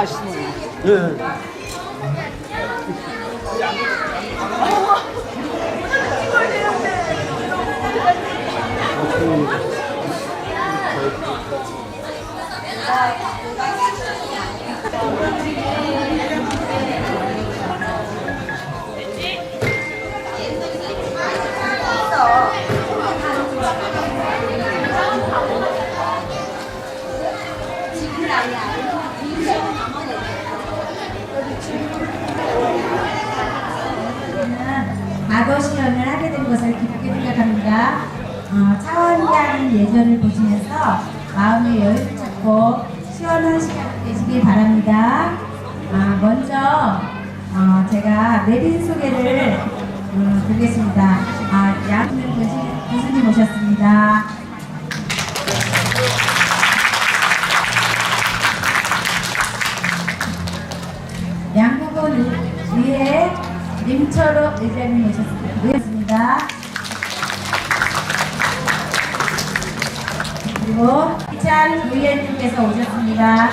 앉았다가 가시는 예. 과거 시연을 하게 된 것을 기쁘게 생각합니다. 어, 차원이라는 예전을 보시면서 마음의 여유를 찾고 시원한 시간 되시길 바랍니다. 아, 먼저 어, 제가 내린 소개를 음, 드리겠습니다. 그리고 이찬 의원님께서 오셨습니다.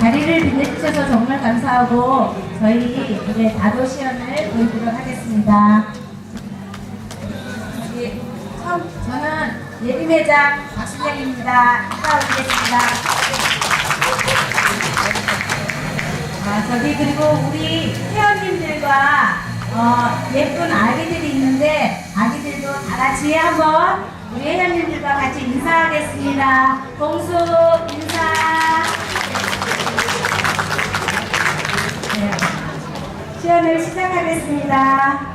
자리를 빛내주셔서 정말 감사하고 저희 이제 다도 시연을 보이도록 하겠습니다. 예, 처음, 저는 예림회장 박순영입니다. 인사드리겠습니다. 아, 저기 그리고 우리 회원님들과 어, 예쁜 아기들이 있는데 아기들도 다 같이 한번 우리 회원님들과 같이 인사하겠습니다. 공수 인사. 네. 시연을 시작하겠습니다.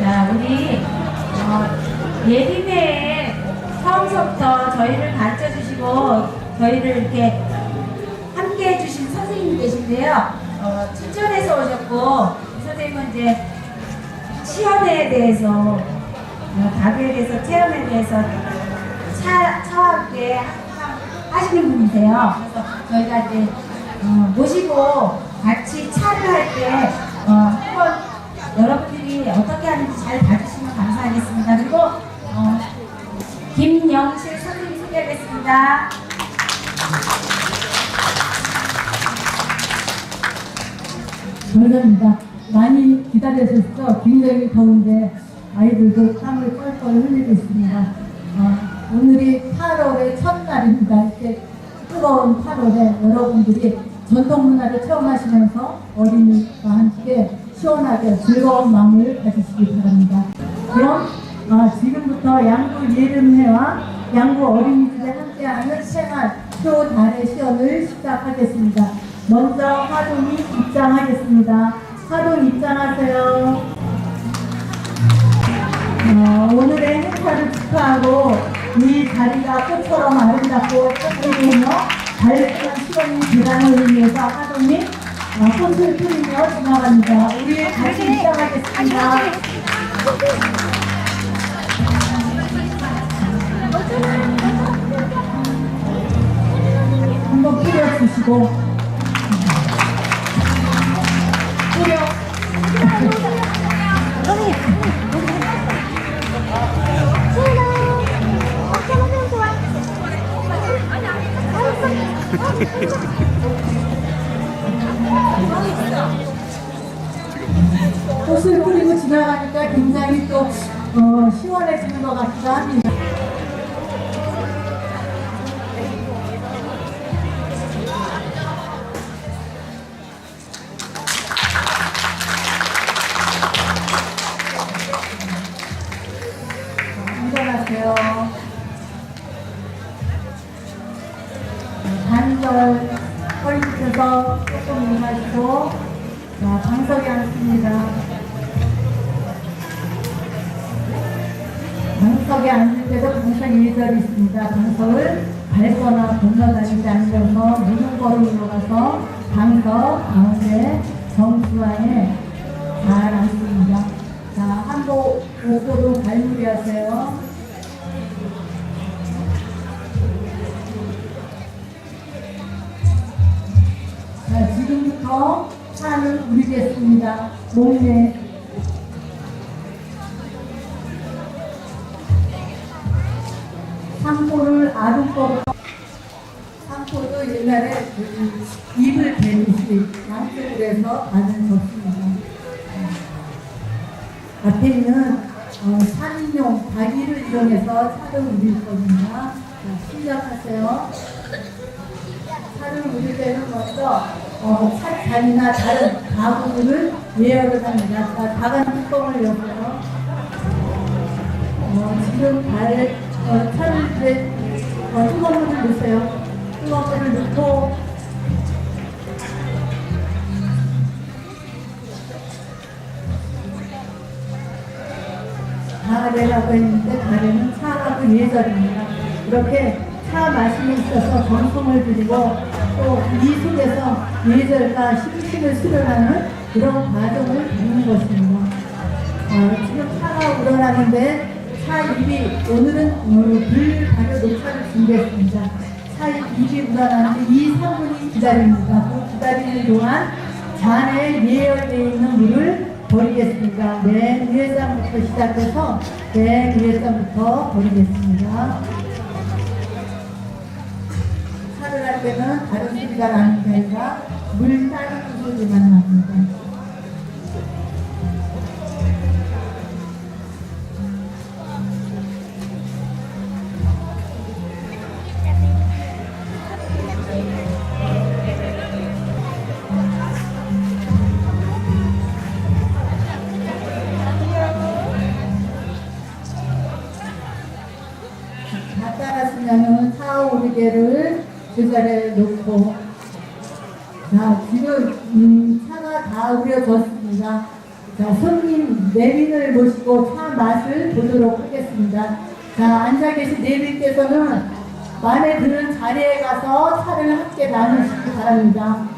자, 우리 어, 예림에 처음부터 저희를 가르쳐 주시고 저희를 이렇게 함께 해주신 선생님이 계신데요. 어, 춘천에서 오셨고 이 선생님은 이제 시연에 대해서 어, 가구에 대해서 체험에 대해서 차, 차와 함께 하시는 분이세요. 그래서 저희가 이제 어, 모시고 같이 차를 할때 어, 한번 여러분들이 어떻게 하는지 잘 봐주시면 감사하겠습니다. 그리고 어, 김영실 선생님 소개하겠습니다. 감사합니다. 많이 기다려주셔서 굉장히 더운데 아이들도 땀을 뻘뻘 흘리고 있습니다. 어, 오늘이 8월의 첫날입니다. 이렇게 뜨거운 8월에 여러분들이 전통 문화를 체험하시면서 어린이와 함께 시원하게 즐거운 마음을 가지시기 바랍니다. 그럼 어, 지금부터 양구 예름회와 양구 어린이집에 함께하는 생활 표 달의 시연을 시작하겠습니다. 먼저 하동이 입장하겠습니다. 하동 입장하세요. 어, 오늘의 행사를 축하하고 이 자리가 꽃처럼 아름답고 예쁘며 달콤한 시간이 대단을 위해서 하동이 어, 꽃을 피우며 지나갑니다. 우리 같이 입장하겠습니다. 한번 뿌려주시고 꽃을 뿌리고 지나가니까 굉장히 또 어, 시원해지는 것 같기도 합니다. 허리 펴서 조금 임하시고 자, 방석에 앉습니다. 방석에 앉을 때도 방석 일절이 있습니다. 방석을 밟거나 건너다니지 않으면서 무는 걸음으로 가서 방석 가운데 정수안에 잘 앉습니다. 자, 한복 옷으로 발무리 하세요. 찬을 부리겠습니다. 몸에. 산포를 아름법 산포도 옛날에 그 입을 베는지 양쪽으로 해서 반을 줬습니다. 앞에 있는 어, 산인용 다리를 이용해서 차를 우릴 겁니다. 자, 시작하세요. 차를 우릴 때는 먼저 어, 찻잔이나 다른 가구들을 예열을 합니다. 자, 다간 뚜껑을 여고요. 어, 지금 발, 어, 이제 어, 뜨거운 물을 넣으세요. 뜨거운 물을 넣고 가래라고 했는데 가래는 차하고 예절입니다. 이렇게 차 마심에 있어서 전통을 드리고 또이 속에서 예절과 심신을 수련하는 그런 과정을 갖는 것입니다. 어, 지금 차가 우러나는데 차 입이 오늘은 어, 불 발효 녹차를 준비했습니다. 차 입이 우러나는데 2, 3분이 기다립니다. 그 기다리는 동안 잔에 예열되어 있는 물을 버리겠습니다. 맨 위에 장부터 시작해서 맨 위에 장부터 버리겠습니다. 차를 할 때는 다른 소리가 나는 게 아니라 물 따르는 소리만 납니다. 제자리에 놓고 자 지금 음, 차가 다 우려졌습니다. 자 손님 내빈을 모시고 차 맛을 보도록 하겠습니다. 자 앉아 계신 내빈께서는 마음에 드는 자리에 가서 차를 함께 나누시기 바랍니다.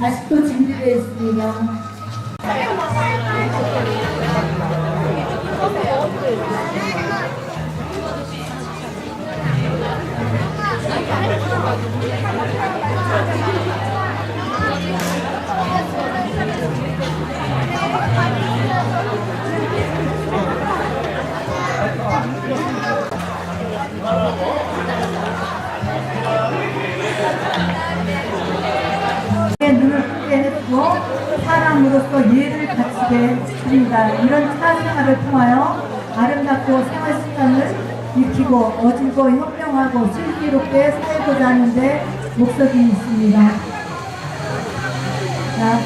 자식도 준비되어 있습니다. 예를 갖추게 드립니다. 이런 차 생활을 통하여 아름답고 생활 습관을 익히고 어질고 현명하고 슬기롭게 살고자 하는데 목적이 있습니다. 자,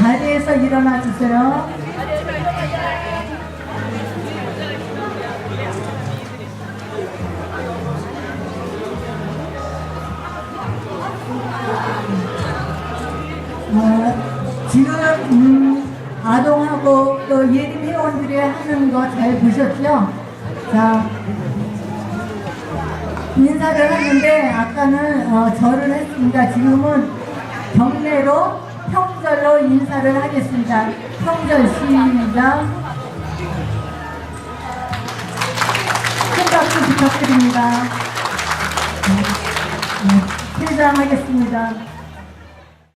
자리에서 일어나 주세요. 어, 지금 음, 아동하고 또 예림 회원들이 하는 거 잘 보셨죠? 자, 인사를 하는데 아까는 어, 절을 했습니다. 지금은 경례로 평절로 인사를 하겠습니다. 평절 시작. 큰 박수 부탁드립니다. 네, 네, 퇴장하겠습니다.